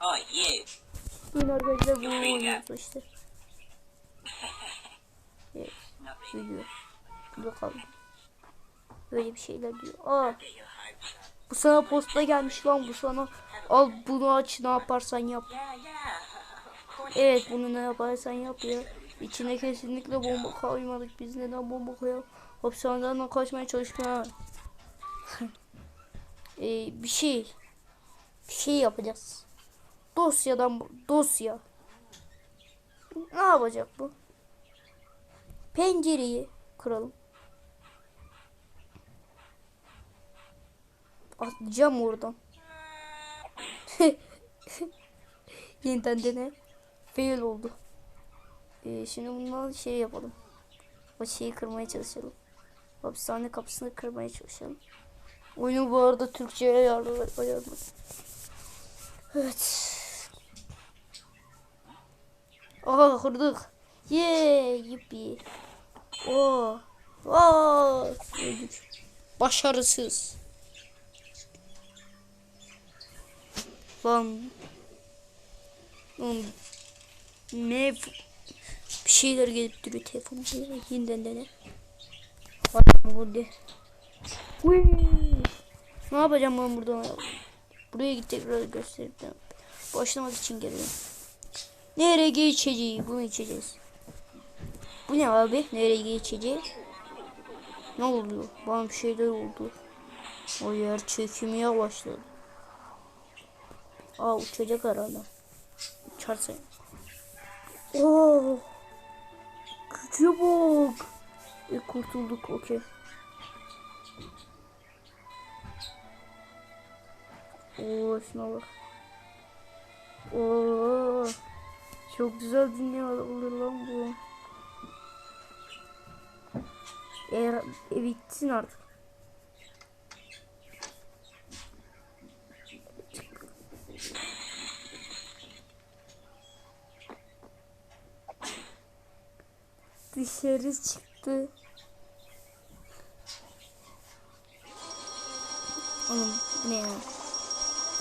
Oh, you. Yine arkadaşlar bunu işte. Evet. Video. Burada kaldı. Böyle bir şeyler diyor. Aa bu sana posta gelmiş lan bu sana. Al bunu aç ne yaparsan yap. Yeah, yeah. Evet bunu ne yaparsan yap ya. İçine kesinlikle bomba koymadık. Biz neden bomba koyalım? Hapishaneden kaçmaya çalışma. ee, bir şey. Bir şey yapacağız. Dosyadan dosya. Ne yapacak bu? Pencereyi kıralım. Atlayacağım oradan. Yeniden dene. Fail oldu. Ee, şimdi bundan şey yapalım. O şeyi kırmaya çalışalım. Hapishane kapısını kırmaya çalışalım. Oyunu bu arada Türkçe'ye ayarlı- ayarlı. Evet. Aha kırdık. Yeee yippi. Oo. Öldük. Başarısız. Lan. Lan. Ne bir şeyler gelip duruyor telefonu yeniden dene. Adam burada. Uy. Ne yapacağım ben burada? Buraya git tekrar gösterip başlamak için geliyorum. Nereye geçeceğiz? Bunu içeceğiz. Bu ne abi? Nereye geçeceğiz? Ne oluyor? Bana bir şeyler oldu. O yer çekimeye başladı. Aa uçacak herhalde. Uçarsa. Oo. Güce bak. E kurtulduk okey. Oo şuna bak. Oo. Çok güzel dünya olur lan bu. Eğer e, bitsin artık. Dışarı çıktı. Oğlum ne ya?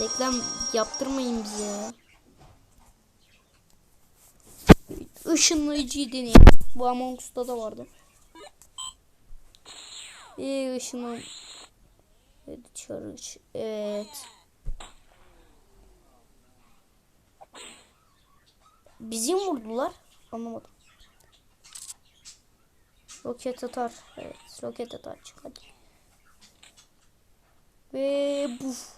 Reklam yaptırmayın bize ya. Işınlayıcıyı deneyelim. Bu Among Us'ta da vardı. İyi ışınlan. Evet çık- Evet. Bizi mi vurdular? Anlamadım. Roket atar. Evet roket atar çık hadi. Ve buf.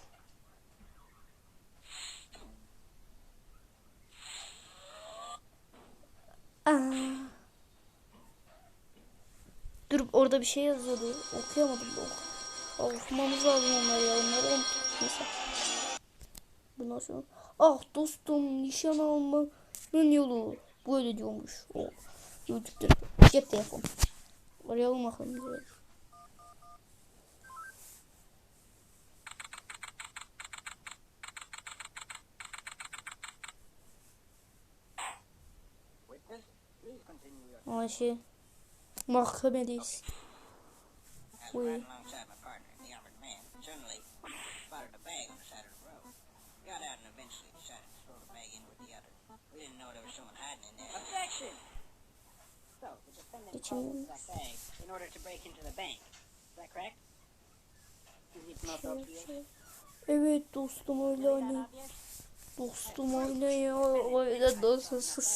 Aa. Dur orada bir şey yazıyordu. Okuyamadım. Ok Okumamız lazım onları ya. Onları unuttum. Neyse. Bundan sonra. Ah dostum nişan almanın yolu. Böyle diyormuş. O. YouTube'da. Cep telefonu. Arayalım bakalım. şey. Mahkemedeyiz. Oui. riding alongside my partner, the armored man, suddenly spotted a bag on the side of the road. Got out and eventually decided to throw the bag in with the other. We didn't know there was someone hiding in there. Objection! So, the defendant posed that bag in order to break into the bank. Is that correct? Evet dostum öyle that hani. Dostum öyle ya. Öyle dostsuz.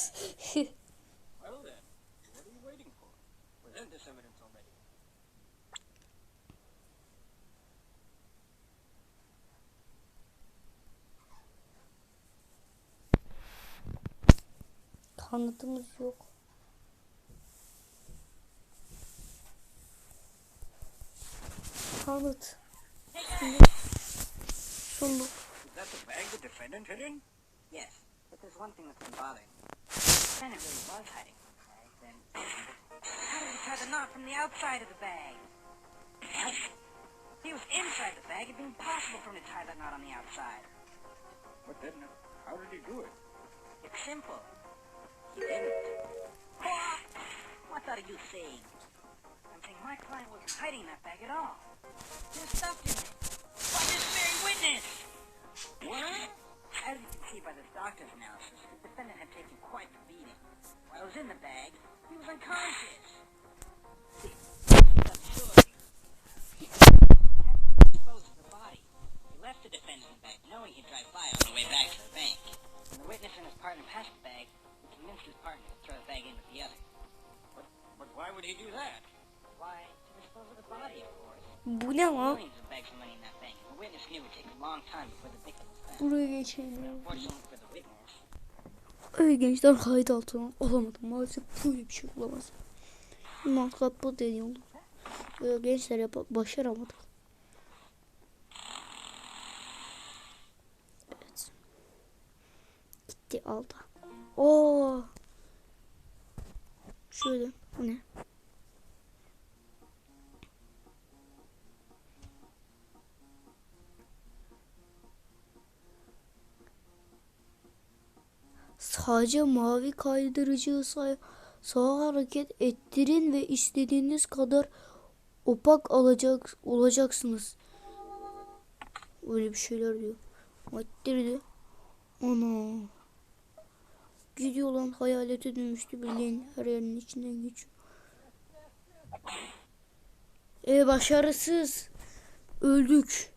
Of the bag? If he was inside the bag, it'd be impossible for him to tie that knot on the outside. But then, how did he do it? It's simple. What? Are you saying? I'm saying my client wasn't hiding that bag at all. There's it. By this very witness. What? As you can see by the doctor's analysis, the defendant had taken quite the beating. While it was in the bag, he was unconscious. See, he's up short. He disposed the body. He left the defendant in the bag, knowing he'd drive by on the way back to the bank. When the witness and his partner passed victim was found. Buraya geçelim. Evet gençler kayıt altına alamadım. Maalesef böyle bir şey olamaz. Maksat bu deniyordu. Ee, gençler yap başaramadık. Evet. Gitti aldı. Oo. Şöyle. Bu ne? Sadece mavi kaydırıcıyı sağ, sağa hareket ettirin ve istediğiniz kadar opak alacak olacaksınız. Öyle bir şeyler diyor. Ettirdi. Ana. Gidiyor lan hayalete dönmüştü bildiğin her yerin içinden geçiyor. E başarısız. Öldük.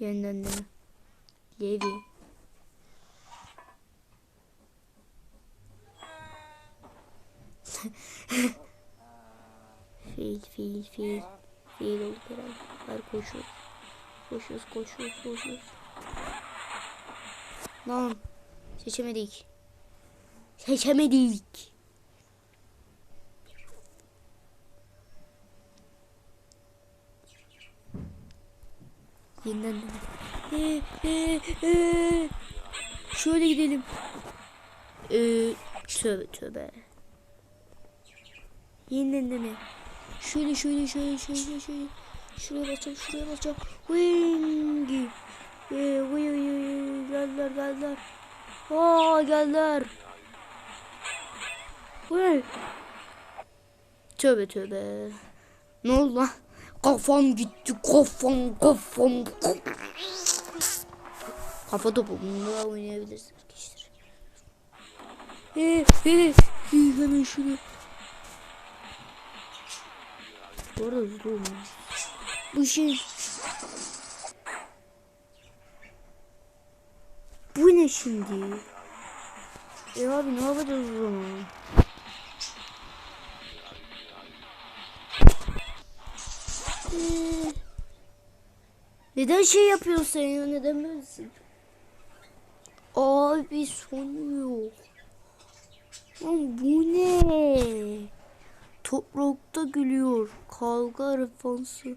Yeniden dene. Levi. Fil fil fil. Fil oldu herhalde. Koşuyoruz. Koşuyoruz koşuyoruz koşuyoruz. Lan. Seçemedik. Seçemedik. Yeniden. Ee, ee, ee. Şöyle gidelim. Ee, tövbe tövbe. Yeniden dene. Şöyle şöyle şöyle şöyle şöyle. Şuraya basacağım şuraya basacağım. Wing. Ee, vıy vıy vıy. Geldiler geldiler. Aa geldiler. Vıy. Tövbe tövbe. Ne oldu lan? Kafam gitti kafam kafam. Kafa topu bununla oynayabiliriz arkadaşlar. Ee, ee, ee, hemen şunu. Bu hızlı olmalı. Bu şey. Bu ne şimdi? E abi ne yapacağız o zaman? Ee, neden şey yapıyorsun sen ya? Neden böylesin? Abi son yok. Lan bu ne? Toprakta gülüyor. Kavga refansı.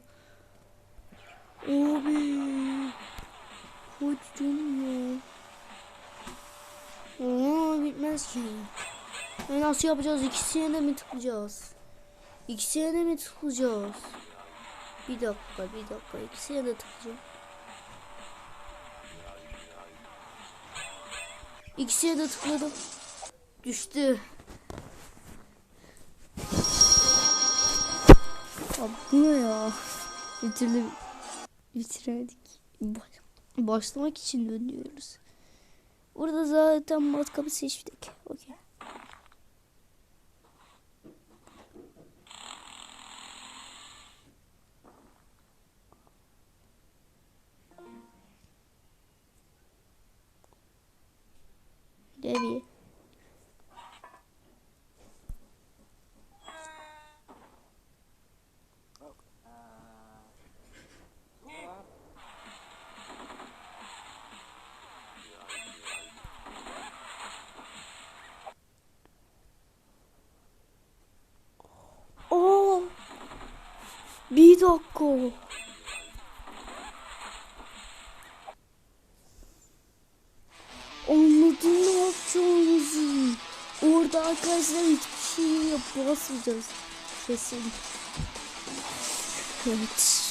Abi. Hadi canım ya. Aa, bitmez ki. E nasıl yapacağız? İkisine de mi tıklayacağız? İkisine de mi tıklayacağız? Bir dakika, bir dakika. İkisine de tıklayacağım. İkisine de tıkladım. Düştü. Ne ya? Bir türlü bitiremedik. Baş- Başlamak için dönüyoruz. Burada zaten matkabı seçtik. Okey. Devi. Aa! Bir dakika. Anladım ne yapacağımızı. Orada arkadaşlar hiçbir şey yapamazsınız. Kesin. Evet.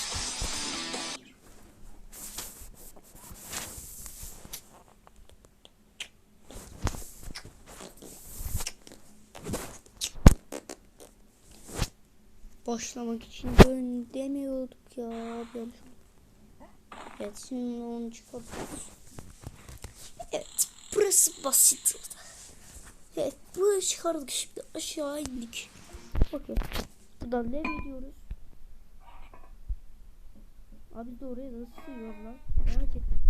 Başlamak için dön demiyorduk ya. Evet şimdi onu çıkartıyoruz. Evet burası basit. Evet buraya çıkardık şimdi aşağı indik. Bakın buradan ne veriyoruz? Abi de oraya nasıl sığıyor lan? Merak ettim.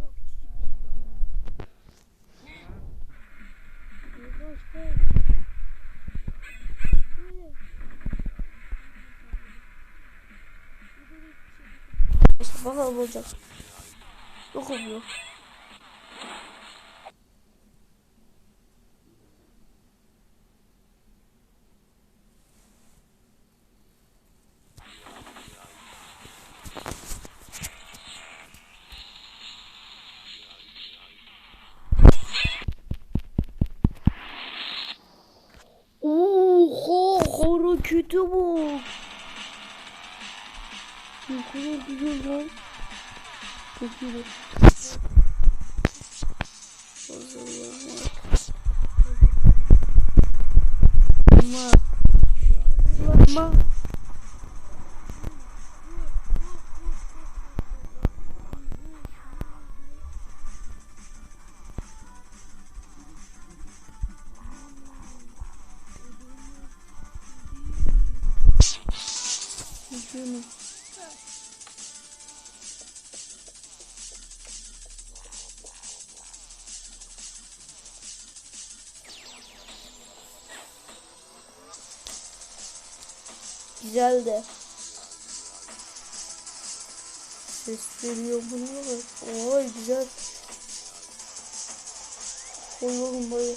Yok, küçücük bakalım olacak. Yok oluyor. Bak. Ne kadar güzel lan. Çok iyi. Ama Üzgünüm. Güzel de. Ses veriyor bunu. Oy güzel. Oğlum bayı.